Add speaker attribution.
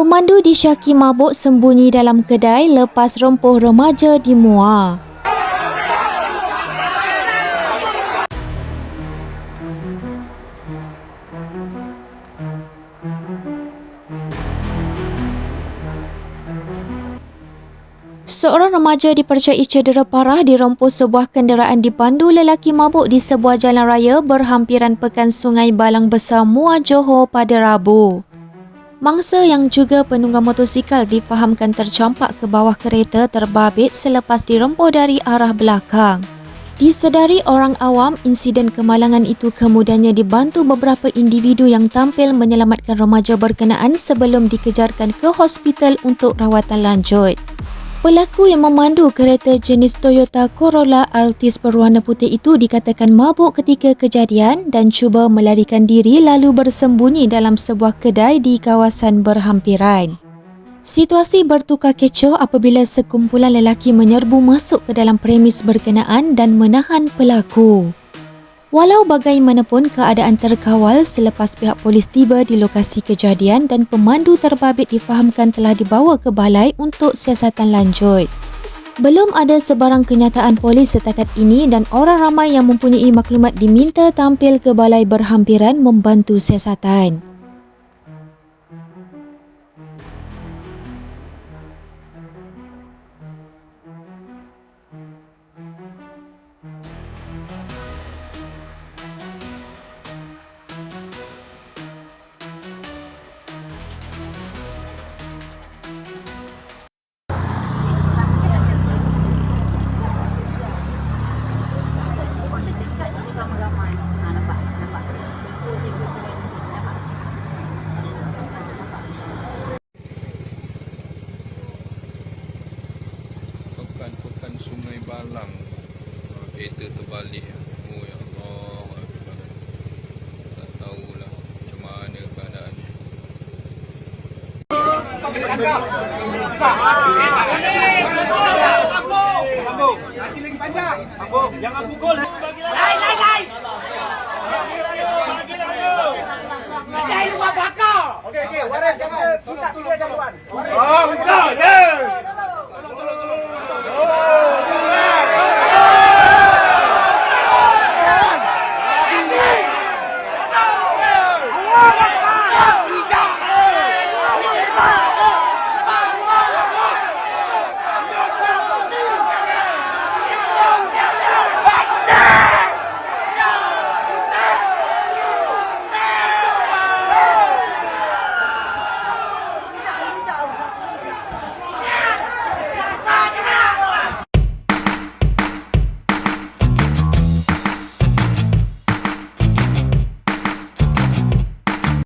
Speaker 1: Pemandu disyaki mabuk sembunyi dalam kedai lepas rempuh remaja di Muar. Seorang remaja dipercayai cedera parah dirempuh sebuah kenderaan dipandu lelaki mabuk di sebuah jalan raya berhampiran pekan Sungai Balang Besar Muar Johor pada Rabu. Mangsa yang juga penunggang motosikal difahamkan tercampak ke bawah kereta terbabit selepas dirempuh dari arah belakang. Disedari orang awam, insiden kemalangan itu kemudiannya dibantu beberapa individu yang tampil menyelamatkan remaja berkenaan sebelum dikejarkan ke hospital untuk rawatan lanjut. Pelaku yang memandu kereta jenis Toyota Corolla Altis berwarna putih itu dikatakan mabuk ketika kejadian dan cuba melarikan diri lalu bersembunyi dalam sebuah kedai di kawasan berhampiran. Situasi bertukar kecoh apabila sekumpulan lelaki menyerbu masuk ke dalam premis berkenaan dan menahan pelaku. Walau bagaimanapun keadaan terkawal selepas pihak polis tiba di lokasi kejadian dan pemandu terbabit difahamkan telah dibawa ke balai untuk siasatan lanjut. Belum ada sebarang kenyataan polis setakat ini dan orang ramai yang mempunyai maklumat diminta tampil ke balai berhampiran membantu siasatan.
Speaker 2: Balang Ah, Kereta terbalik Oh ya Allah. Tak tahulah Macam mana keadaan ni
Speaker 3: Jangan pukul.